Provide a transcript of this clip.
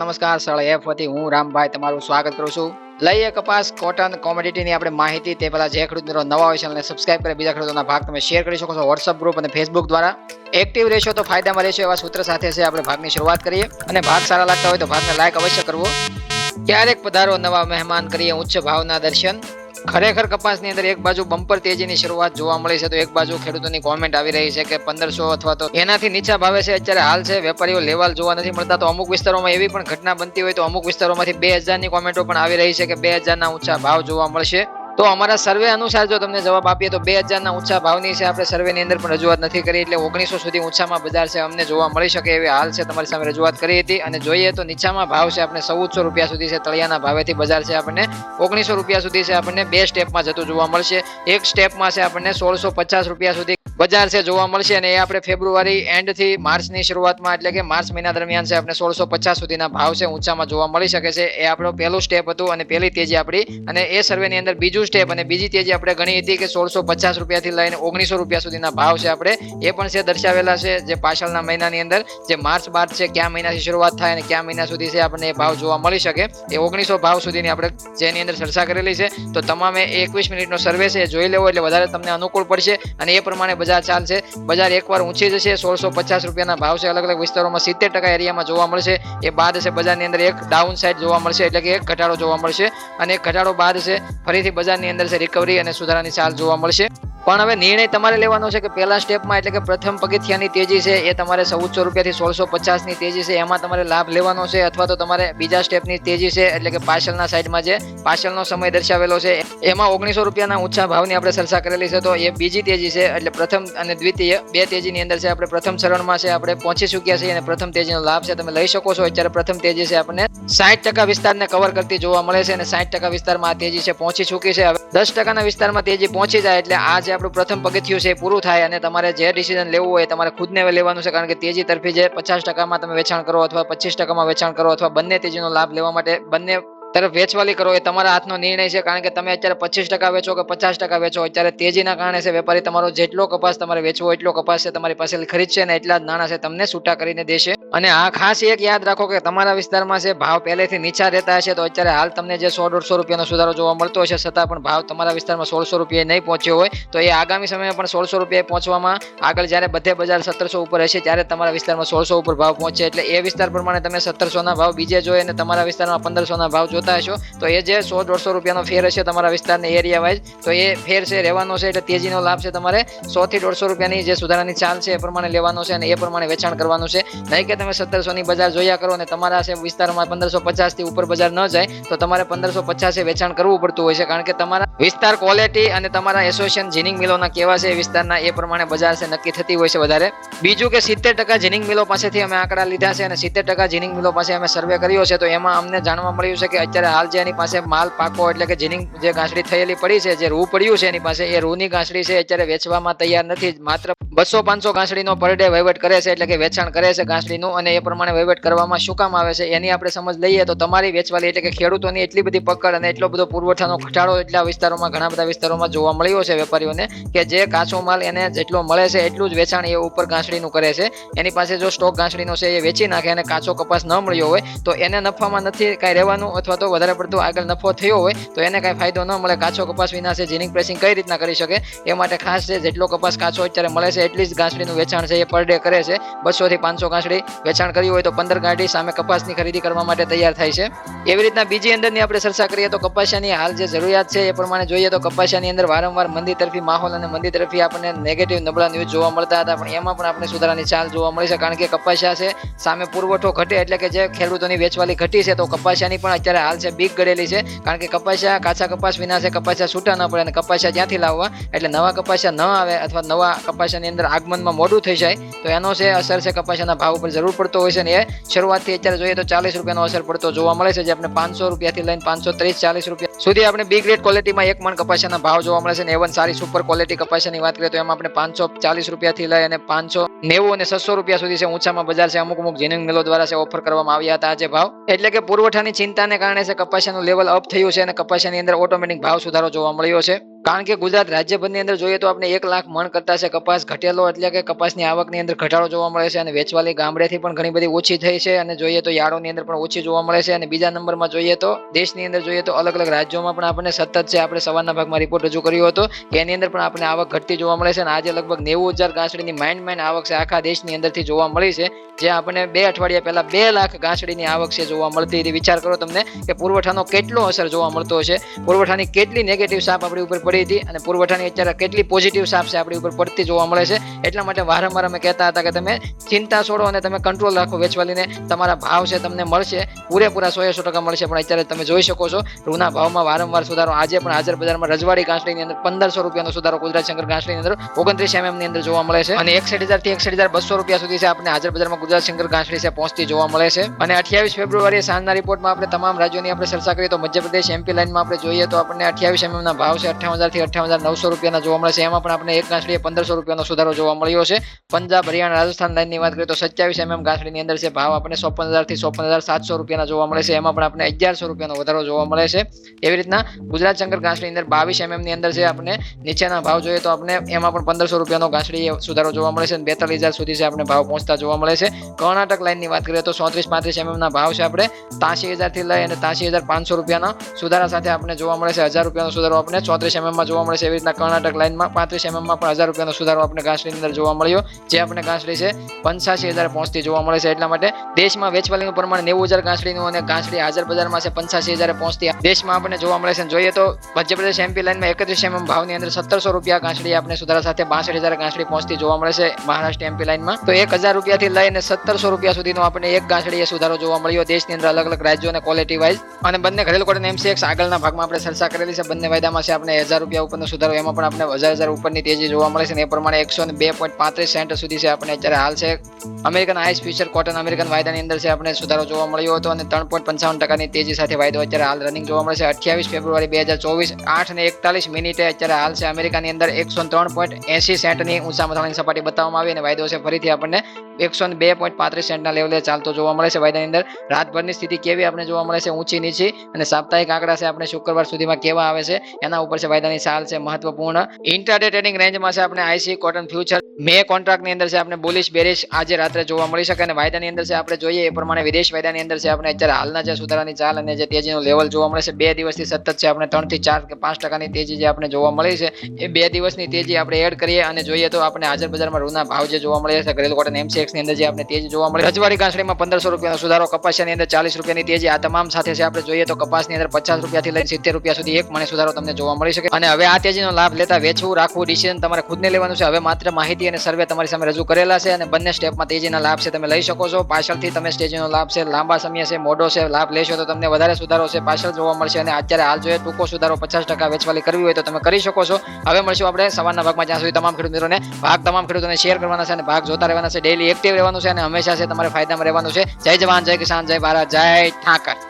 નમસ્કાર સળ એફ વતી હું રામભાઈ તમારું સ્વાગત કરું છું. લઈએ કપાસ કોટન કોમોડિટીની આપણે માહિતી. તે પહેલાં જે ખેડૂત નવા હોય ચેનલને સબસ્ક્રાઇબ કરે બીજા ખેડૂતોના ભાગ તમે શેર કરી શકો છો વોટ્સઅપ ગ્રુપ અને ફેસબુક દ્વારા. એક્ટિવ રહેશો તો ફાયદામાં રહેશો એવા સૂત્ર સાથે છે આપણે ભાગની શરૂઆત કરીએ. અને ભાગ સારા લાગતા હોય તો ભાગને લાયક અવશ્ય કરવો. ક્યારેક પધારો નવા મહેમાન કરીએ ઉચ્ચ ભાવના દર્શન. ખરેખર કપાસની અંદર એક બાજુ બમ્પર તેજીની શરૂઆત જોવા મળી છે, તો એક બાજુ ખેડૂતોની કોમેન્ટ આવી રહી છે કે પંદરસો અથવા તો એનાથી નીચા ભાવે છે. અત્યારે હાલ છે, વેપારીઓ લેવાલ જોવા નથી મળતા, તો અમુક વિસ્તારોમાં એવી પણ ઘટના બનતી હોય તો અમુક વિસ્તારોમાંથી બે હજારની કોમેન્ટો પણ આવી રહી છે કે બે હજારના ઊંચા ભાવ જોવા મળશે. તો અમારા સર્વે અનુસાર જો તમને જવાબ આપીએ તો બે હજારના ઊંચા ભાવની છે. આપણે સર્વેની અંદર પણ રજૂઆત નથી કરી એટલે ઓગણીસો સુધી ઊંચામાં બજાર છે. અમને જોવા મળી શકે એવી હાલ છે તમારી સામે રજૂઆત કરી હતી. અને જોઈએ તો નીચામાં ભાવ છે આપણે ચૌદસો રૂપિયા સુધી છે. તળિયાના ભાવેથી બજાર છે આપણને ઓગણીસો રૂપિયા સુધી છે. આપણને બે સ્ટેપમાં જતું જોવા મળશે. એક સ્ટેપમાં છે આપણને સોળસો પચાસ રૂપિયા સુધી બજાર છે, જોવા મળશે અને એ આપણે ફેબ્રુઆરી એન્ડથી માર્ચની શરૂઆતમાં, એટલે કે માર્ચ મહિના દરમિયાન છે, આપણે સોળસો પચાસ સુધીના ભાવ છે, ઊંચામાં જોવા મળી શકે છે. એ આપણો પહેલું સ્ટેપ હતું અને પહેલી તેજી આપણી, અને એ સર્વેની અંદર બીજું સ્ટેપ અને બીજી તેજી આપણે ગણી હતી કે સોળસો પચાસ રૂપિયાથી લઈને ઓગણીસો રૂપિયા સુધીના ભાવ છે આપણે, એ પણ છે, દર્શાવેલા છે, જે પાછળના મહિનાની અંદર, જે માર્ચ બાદ છે, કયા મહિનાથી શરૂઆત થાય અને કયા મહિના સુધી છે, આપણને એ ભાવ જોવા મળી શકે. એ ઓગણીસો ભાવ સુધીની આપણે જેની અંદર ચર્ચા કરેલી છે. તો તમામે એકવીસ મિનિટનો સર્વે છે જોઈ લેવો, એટલે વધારે તમને અનુકૂળ પડશે. અને એ પ્રમાણે બજાર ચાલશે બજાર એકવાર ઊંચી જશે. સોળસો પચાસ રૂપિયાના ભાવ છે. અલગ અલગ વિસ્તારોમાં સિત્તેર ટકા એરિયામાં જોવા મળશે. એ બાદ છે બજારની અંદર એક ડાઉન સાઇડ જોવા મળશે. એટલે કે એક ઘટાડો જોવા મળશે. અને ઘટાડો બાદ છે ફરીથી બજારની અંદર છે રિકવરી અને સુધારાની ચાલ જોવા મળશે. પણ હવે નિર્ણય તમારે લેવાનો છે કે પહેલા સ્ટેપમાં એટલે કે પ્રથમ પગથિયાની તેજી છે, એ તમારે ચૌદસો રૂપિયાથી સોળસો પચાસની તેજી છે, એમાં તમારે લાભ લેવાનો છે અથવા તો તમારે બીજા સ્ટેપની તેજી છે, એટલે કે પાછળના સાઈડમાં જે પાછળનો સમય દર્શાવેલો છે, એમાં ઓગણીસો રૂપિયાના ઊંચા ભાવની આપણે ચર્ચા કરેલી છે, તો એ બીજી તેજી છે, એટલે પ્રથમ અને દ્વિતીય બે તેજીની અંદર છે, આપણે પ્રથમ ચરણમાં છે, આપણે પહોંચી ચૂક્યા છીએ અને પ્રથમ તેજીનો લાભ છે, તમે લઈ શકો છો, અત્યારે પ્રથમ તેજી છે, આપણને સાઠ ટકા વિસ્તારને કવર કરતી જોવા મળે છે અને સાઠ ટકા વિસ્તારમાં આ તેજી છે, પહોંચી ચૂકી છે, હવે દસ ટકાના વિસ્તારમાં તેજી પહોંચી જાય, એટલે આ જે આપણું પ્રથમ પગથિયું છે એ પૂરું થાય અને તમારે જે ડિસિઝન લેવું હોય તમારે ખુદને લેવાનું છે કારણ કે તેજી તરફી જે પચાસ ટકામાં તમે વેચાણ કરો અથવા પચીસ ટકામાં વેચાણ કરો અથવા બંને તેજીનો લાભ લેવા માટે બંને તરફ વેચવાલી કરો, એ તમારા હાથનો નિર્ણય છે, કારણ કે તમે અત્યારે પચીસ ટકા વેચો કે પચાસ ટકા વેચો, અત્યારે તેજીના કારણે છે, વેપારી તમારો જેટલો કપાસ તમારે વેચવો એટલો કપાસ છે, તમારી પાસે ખરીદશે અને એટલા જ નાણાં છે, તમને છૂટા કરીને દેશે. અને આ ખાસ એક યાદ રાખો કે તમારા વિસ્તારમાં છે, ભાવ પહેલેથી નીચા રહેતા હશે, તો અત્યારે હાલ તમને જે સો દોઢસો રૂપિયાનો સુધારો જોવા મળતો હશે, છતાં પણ ભાવ તમારા વિસ્તારમાં સોળસો રૂપિયા નહીં પહોંચ્યો હોય, તો એ આગામી સમયમાં પણ સોળસો રૂપિયા પહોંચવામાં આગળ જ્યારે બધે બજાર સત્તરસો ઉપર હશે, ત્યારે તમારા વિસ્તારમાં સોળસો ઉપર ભાવ પહોંચે એટલે એ વિસ્તાર પ્રમાણે તમે સત્તરસોના ભાવ બીજે જોઈએ અને તમારા વિસ્તારમાં પંદરસોના ભાવ જોતા હશો? તો એ જે સો દોઢસો રૂપિયાનો ફેર હશે તમારા વિસ્તારની એરિયા વાઇઝ તો એ ફેર છે, રહેવાનો છે એટલે તેજીનો લાભ છે તમારે સો થી દોઢસો રૂપિયાની જે સુધારાની ચાલ છે એ પ્રમાણે લેવાનો છે અને એ પ્રમાણે વેચાણ કરવાનું છે. નહીં કે તમે સત્તરસોની બજાર જોયા કરો અને તમારા છે વિસ્તારમાં પંદરસો પચાસથી ઉપર બજાર ન જાય, તો તમારે પંદરસો પચાસે વેચાણ કરવું પડતું હોય છે, કારણ કે તમારા વિસ્તાર ક્વોલિટી અને તમારા એસોસિએશન જીનિંગ મિલોના કેવા છે વિસ્તારના એ પ્રમાણે બજાર છે નક્કી થતી હોય છે વધારે. બીજું કે સિત્તેર ટકા જીનિંગ મિલો પાસેથી અમે આંકડા લીધા છે અને સિત્તેર ટકા જીનિંગ મિલો પાસે અમે સર્વે કર્યો છે, તો એમાં અમને જાણવા મળ્યું છે કે અત્યારે હાલ જે એની પાસે માલ પાકો એટલે કે જેની જે ગાંસડી થયેલી પડી છે, જે રૂ પડ્યું છે એની પાસે, એ રૂની ગાંસડી છે અત્યારે વેચવામાં તૈયાર નથી, માત્ર બસો પાંચસો ગાંસડીનો પર ડે વહીવટ કરે છે એટલે કે વેચાણ કરે છે ગાંસડીનું અને એ પ્રમાણે વહીવટ કરવામાં શું કામ આવે છે એની આપણે સમજ લઈએ તો તમારી વેચવાલી એટલે કે ખેડૂતોની એટલી બધી પકડ અને એટલો બધો પુરવઠાનો ઘટાડો એટલા વિસ્તારોમાં, ઘણા બધા વિસ્તારોમાં જોવા મળ્યો છે વેપારીઓને કે જે કાચો માલ એને જેટલો મળે છે એટલું જ વેચાણ એ ઉપર ગાંસડીનું કરે છે. એની પાસે જો સ્ટોક ઘાસડીનો છે એ વેચી નાખે અને કાચો કપાસ ન મળ્યો હોય તો એને નફામાં નથી કાંઈ રહેવાનું અથવા તો વધારે પડતું આગળ નફો થયો હોય તો એને કાંઈ ફાયદો ન મળે કાચો કપાસ વિના છે જીનિંગ પ્રેસિંગ કઈ રીતના કરી શકે? એ માટે ખાસ છે, જેટલો કપાસ કાચો અત્યારે મળે છે એટલી જ ગાંસડીનું વેચાણ છે એ પર ડે કરે છે. બસો થી પાંચસો ગાંસડી વેચાણ કર્યું હોય તો પંદર ગાંઠી સામે કપાસની ખરીદી કરવા માટે તૈયાર થાય છે. એવી રીતના બીજી અંદરની આપણે ચર્ચા કરીએ તો કપાસિયાની હાલ જે જરૂરિયાત છે એ પ્રમાણે જોઈએ તો કપાસિયાની અંદર વારંવાર મંદી તરફી માહોલ અને મંદી તરફી આપણને નેગેટિવ નબળા ન્યૂઝ જોવા મળતા હતા, પણ એમાં પણ આપણે સુધારાની ચાલ જોવા મળી છે. કારણ કે કપાસિયા છે, સામે પુરવઠો ઘટે એટલે કે જે ખેડૂતોની વેચવાલી ઘટી છે, તો કપાસિયાની પણ અત્યારે હાલ છે બીક ગળેલી છે. કારણ કે કપાસિયા કાચા કપાસ વિના છે, કપાસિયા છૂટા ન પડે અને કપાસિયા જ્યાંથી લાવવા, એટલે નવા કપાસિયા ન આવે અથવા નવા કપાસિયાની અંદર આગમનમાં મોડું થઈ જાય, તો એનો છે અસર છે કપાસના ભાવ ઉપર જરૂર પડતો હોય છે અને એ શરૂઆતથી અત્યારે જોઈએ તો ચાલીસ રૂપિયાનો અસર પડતો જોવા મળે છે, જે આપણે પાંચસો રૂપિયાથી લઈને પાંચસો ત્રીસ, ચાલીસ રૂપિયા સુધી આપણે બી ગ્રેડ ક્વોલિટીમાં એક મણ કપાસાના ભાવ જોવા મળે છે અને એવન સારી સુપર ક્વોલિટી કપાસાની વાત કરીએ તો એમાં આપણે પાંચસો ચાલીસ રૂપિયાથી લઈ અને પાંચસો નેવું અને સસો રૂપિયા સુધી છે ઊંચામાં બજાર છે, અમુક અમુક જીનિંગ મિલો દ્વારા છે ઓફર કરવામાં આવ્યા હતા આજે ભાવ. એટલે કે પુરવઠાની ચિંતાને કારણે છે કપાસિયાનું લેવલ અપ થયું છે અને કપાસાની અંદર ઓટોમેટિક ભાવ સુધારો જોવા મળ્યો છે. કારણ કે ગુજરાત રાજ્યભરની અંદર જોઈએ તો આપણે એક લાખ મણ કરતા છે. કપાસ ઘટેલો એટલે કે કપાસની આવકની અંદર ઘટાડો જોવા મળે છે અને વેચવાલી ગામડેથી પણ ઘણી બધી ઓછી થઈ છે અને જોઈએ તો યાર્ડોની અંદર પણ ઓછી જોવા મળે છે અને બીજા નંબરમાં જોઈએ તો દેશની અંદર જોઈએ તો અલગ અલગ રાજ્યોમાં પણ આપણને સતત છે. આપણે સવારના ભાગમાં રિપોર્ટ રજૂ કર્યો હતો એની અંદર પણ આપણને આવક ઘટતી જોવા મળે છે અને આજે લગભગ નેવું હજાર ગાંસડીની માઇન્ડ માઇન્ડ આવક છે આખા દેશની અંદરથી જોવા મળી છે. જે આપણને બે અઠવાડિયા પહેલા બે લાખ ગાંસડીની આવક છે જોવા મળતી હતી. વિચાર કરો તમને કે પુરવઠાનો કેટલો અસર જોવા મળતો હશે પુરવઠાની કેટલી નેગેટિવ સાપ આપણી ઉપર પડી હતી અને પુરવઠાની અત્યારે કેટલી પોઝિટિવ સાપ છે આપણી ઉપર પડતી જોવા મળે છે. એટલા માટે વારંવાર અમે કહેતા હતા કે તમે ચિંતા છોડો અને તમે કંટ્રોલ રાખો. વેચવાલીને તમારા ભાવ છે તમને મળશે. પૂરેપૂરા સો સો ટકા મળશે. પણ અત્યારે તમે જોઈ શકો છો રૂના ભાવમાં વારંવાર સુધારો. આજે પણ હાજર બજારમાં રજવાડી ઘાસડીની અંદર પંદરસો રૂપિયાનો સુધારો ગુજરાત શંકર ઘાસડીની અંદર ઓગણત્રીસ એમએમની અંદર જોવા મળે છે. અને એકસઠ હજારથી એકસઠ હજાર બસો રૂપિયા સુધી છે આપણે હાજર બજારમાં ગુજરાત શંકર ઘાસડી છે પહોંચતી જોવા મળે છે. અને અઠ્યાવીસ ફેબ્રુઆરી સાંજના રિપોર્ટમાં આપણે તમામ રાજ્યોની આપણે ચર્ચા કરીએ તો મધ્યપ્રદેશ એમપી લાઇનમાં આપણે જોઈએ તો આપણને અઠ્યાવીસ એમએમના ભાવ છે, અઠ્ઠાવન હજારથી અઠ્ઠાવન હજાર નવસો રૂપિયાના જોવા મળે છે. એમાં પણ આપણે એક ગાંસડીએ પંદરસો રૂપિયાનો સુધારો જોવા મળ્યો છે. પંજાબ, હરિયાણા, રાજસ્થાન લાઇનની વાત કરીએ તો સત્યાવીસ એમએમ ગાંસડીની અંદર છે. ભાવ આપણે ચોપન હજારથી ચોપન હજાર સાતસો રૂપિયાના જોવા મળે છે. એમાં પણ આપણે અગિયારસો રૂપિયાનો વધારો જોવા મળે છે. એવી રીતના ગુજરાત શંકર ઘાસડીની અંદર બાવીસ એમએમની અંદર છે આપણે નીચેના ભાવ જોઈએ તો આપણે એમાં પણ પંદરસો રૂપિયાનો ઘાસડી સુધારો જોવા મળે છે અને બેતાલીસ હજાર સુધી છે આપણે ભાવ પહોંચતા જોવા મળે છે. કર્ણાટક લાઇનની વાત કરીએ તો ચોત્રીસ પાંત્રીસ એમએમના ભાવ છે આપણે તાસી હજારથી લઈ અને ત્યાંસી હજાર પાંચસો રૂપિયાના સુધારા સાથે આપણે જોવા મળે છે. હજાર રૂપિયાનો સુધારો આપણે ચોત્રીસ એમએમમાં જોવા મળે છે એવી રીતના કર્ણાટક લાઇનમાં પાંત્રીસ એમએમમાં પણ હજાર રૂપિયાનો સુધારો આપણે ઘાસડીની અંદર જોવા મળ્યો, જે આપણે ઘાસડી છે પંચ્યાસી હજાર પહોંચતી જોવા મળે છે. એટલા માટે દેશમાં વેચવાલીનું પ્રમાણ નેવું હજાર ઘાસડીનું અને ઘાસડી હાજર બજારમાં છે પંચ્યાસી હજાર પહોંચતી દેશમાં આપણને જોવા મળે છે જોઈએ તો મધ્યપ્રદેશ એમપી લાઇનમાં એકત્રીસ એમએમ ભાવની અંદર સત્તરસો રૂપિયા ઘાસડી આપણે સુધારા સાથે બાસઠ હજાર ઘાસડી પહોંચતી જોવા મળે છે મહારાષ્ટ્ર એમપી લાઇનમાં. તો એક હજાર રૂપિયાથી લઈને સત્તરસો રૂપિયા સુધીનો આપણે એક ઘાસડીએ સુધારો જોવા મળ્યો દેશની અંદર અલગ અલગ રાજ્યો અને ક્વોલિટી વાઇઝ અને બંને ઘરેલું કોટન એમસીએક્સ આગળના ભાગમાં આપણે ચર્ચા કરેલી છે. બંને વાયદામાં છે આપણે હજાર રૂપિયા ઉપરનો સુધારો, એમાં પણ આપણે હજાર હજાર ઉપરની તેજી જોવા મળે છે એ પ્રમાણે એકસો બે પોઈન્ટ પાંત્રીસ સેન્ટ સુધી છે આપણે અત્યારે હાલ છે. American ICE future cotton American વાયદાની અંદર છે આપણે સુધારો જોવા મળ્યો હતો અને ત્રણ પોઈન્ટ પંચાવન ટકાની તેજી સાથે વાયદો અત્યારે હાલ રનિંગ જોવા મળે છે. અઠ્યાવીસ ફેબ્રુઆરી બે હજાર ચોવીસ, આઠ ને એકતાલીસ મિનિટે અત્યારે હાલ છે અમેરિકાની અંદર એકસો ત્રણ પોઈન્ટ એસી સેન્ટની ઊંચા મથાળાની સપાટી બતાવવામાં આવી અને વાયદો છે ફરીથી આપણને એકસો બે પોઈન્ટ પાંત્રીસ સેન્ટના લેવલે ચાલતો જોવા મળે છે. વાયદાની અંદર રાતભરની સ્થિતિ કેવી આપણે જોવા મળે છે ઊંચી નીચી અને સાપ્તાહિક આંકડા છે આપણે શુક્રવાર સુધીમાં કેવા આવે છે, એના ઉપર છે વાયદાની ચાલ છે મહત્વપૂર્ણ. ઇન્ટરડે ટ્રેડિંગ રેન્જમાં છે આપણે આઈસી કોટન ફ્યુચર મે કોન્ટ્રાક્ટની અંદર છે આપણે બોલિશ બેરિશ આજે રાત્રે જોવા મળી શકે અને વાયદાની અંદર છે આપણે જોઈએ એ પ્રમાણે વિદેશ વાયદાની અંદર છે આપણે અત્યારે હાલના જે સુધારાની ચાલ અને જે તેજીનું લેવલ જોવા મળે છે, બે દિવસથી સતત છે આપણે ત્રણથી ચાર કે પાંચ ટકાની તેજી જે આપણે જોવા મળી છે, એ બે દિવસની તેજી આપણે એડ કરીએ અને જોઈએ તો આપણે હાજર બજારમાં રૂના ભાવ જે જોવા મળે છે, ઘરેલ કોટન એમસીએક્સની અંદર જે આપણે તેજી જોવા મળે રજવાડી કાંસળીમાં પંદરસો રૂપિયાનો સુધારો, કપાસિયાની અંદર ચાલીસ રૂપિયાની તેજી, આ તમામ સાથે છે આપણે જોઈએ તો કપાસની અંદર પચાસ રૂપિયાથી લઈને સિત્તેર રૂપિયા સુધી એક મને સુધારો તમને જોવા મળી શકે. અને હવે આ તેજીનો લાભ લેતા વેચવું, રાખવું ડિસિઝન તમારે ખુદને લેવાનું છે. હવે માત્ર માહિતી અને સર્વે તમારી સામે રજૂ કરેલા છે અને બંને સ્ટેપમાં તેજીના લાભ છે તમે લઈ શકો છો. પાછળથી તમે સ્ટેજનો લાભ છે, લાંબા સમય છે, મોડો છે, લાભ લેશો તો તમને વધારે સુધારો છે, પાછળ જોવા મળશે અને અત્યારે હાલ જોઈએ ટૂંકો સુધારો પચાસ ટકા વેચવાલી કરવી હોય તો તમે કરી શકો છો. હવે મળશું આપણે સવારના ભાગમાં, જ્યાં સુધી તમામ ખેડૂત મિત્રોને ભાગ તમામ ખેડૂતોને શેર કરવાના છે અને ભાગ જોતા રહેવાના છે ડેલી એક્ટિવ રહેવાનું છે અને હંમેશા છે તમારે ફાયદામાં રહેવાનું છે. જય જવાન, જય કિસાન, જય ભારત, જય ઠાકર.